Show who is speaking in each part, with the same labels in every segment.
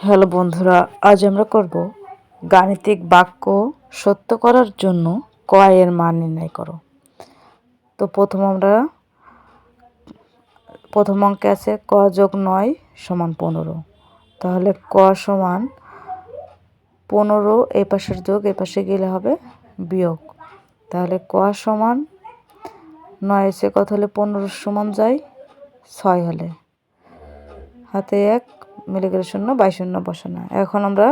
Speaker 1: Hello বন্ধুরা, আজ আমরা করব গাণিতিক বাক্য সত্য করার জন্য ক এর মান নির্ণয় করো। তো প্রথম আমরা, প্রথম অঙ্কে আছে ক যোগ নয় সমান পনেরো। তাহলে ক সমান পনেরো, এ পাশের যোগ, এ পাশে গেলে হবে বিয়োগ। তাহলে ক সমান নয় এসে কত হলে পনেরো সমান যায় ছয় হলে। হাতে এক মিলে গেলে শূন্য বাই শূন্য বসানো। এখন আমরা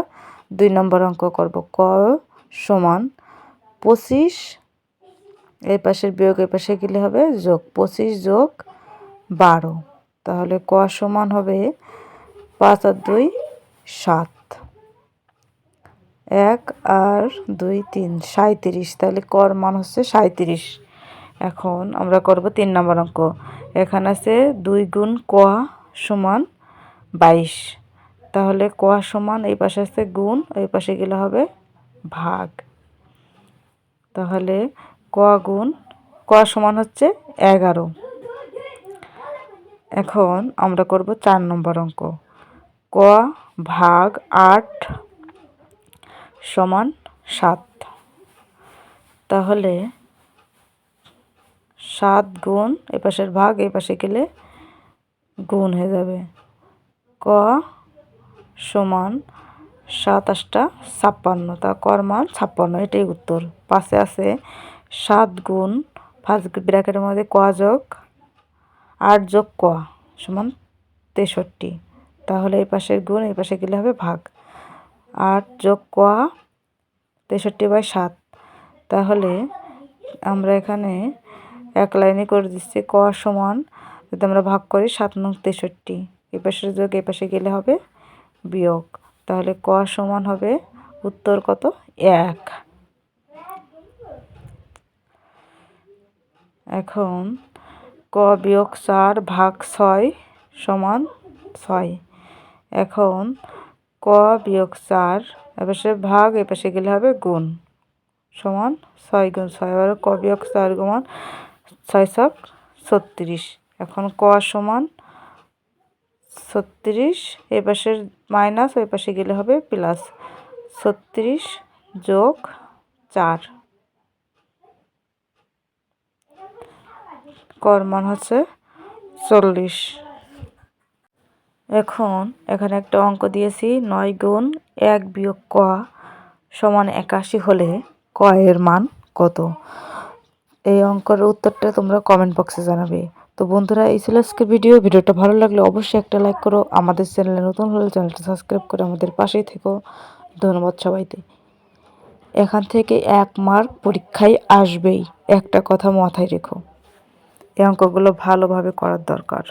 Speaker 1: দুই নম্বর অঙ্ক করব। ক সমান পঁচিশ, এই পাশের বিয়োগ, এই পাশে গেলে হবে যোগ পঁচিশ যোগ বারো। তাহলে ক সমান হবে পাঁচ আর দুই, সাত। এক আর দুই, তিন সাঁত্রিশ তাহলে কর মান হচ্ছে সাঁত্রিশ এখন আমরা করব তিন নম্বর অঙ্ক। এখানে আছে দুই গুণ ক সমান বাইশ। তাহলে ক সমান, এই পাশে আছে গুণ, এই পাশে গেলে হবে ভাগ। তাহলে ক গুণ, ক সমান হচ্ছে এগারো। এখন আমরা করব চার নম্বর অঙ্ক। ক ভাগ আট সমান সাত। তাহলে সাত গুণ এ পাশের ভাগ, এই পাশে গেলে গুণ হয়ে যাবে। ক সমান সাতাশটা ছাপ্পান্ন, তা কর মান ছাপ্পান্ন, এটাই উত্তর। পাশে আছে সাত গুণ ফার্স্ট ব্র্যাকেটের মধ্যে ক যোগ আট যোগ ক সমান তেষট্টি। তাহলে এই পাশের গুণ, এই পাশে গেলে হবে ভাগ। আট যোগ ক তেষট্টি বাই সাত। তাহলে আমরা এখানে এক লাইনে করে দিচ্ছি ক সমান, যদি আমরা ভাগ করি সাত নং তেষট্টি। এ পাশের যোগ এপাশে গেলে হবে বিয়োগ। তাহলে ক সমান হবে? উত্তর কত? এক। এখন ক বিয়োগ চার ভাগ ছয় সমান ছয়। এখন ক বিয়োগ চার এপাশে ভাগ এপাশে গেলে হবে গুণ সমান ছয় গুণ ছয়। এবার ক বিয়োগ চার গুণ ছয় ছক ছত্রিশ। এখন ক সমান ছত্রিশ, এ পাশের মাইনাস, ওই পাশে গেলে হবে প্লাস ছত্রিশ যোগ চার। কর মান হচ্ছে চল্লিশ। এখন এখানে একটা অঙ্ক দিয়েছি, নয় গুণ এক বিয়োগ ক সমান একাশি হলে ক এর মান কত? এই অঙ্কের উত্তরটা তোমরা কমেন্ট বক্সে জানাবে। তো বন্ধুরা, এই ছিল আজকের ভিডিও। ভিডিওটা ভালো লাগলে অবশ্যই একটা লাইক করো। আমাদের চ্যানেলে নতুন হলে চ্যানেলটা সাবস্ক্রাইব করে আমাদের পাশেই থেকো। ধন্যবাদ সবাইকে। এখান থেকে এক মার্ক পরীক্ষায় আসবেই। একটা কথা মাথায় রেখো। এই অঙ্কগুলো ভালোভাবে করার দরকার।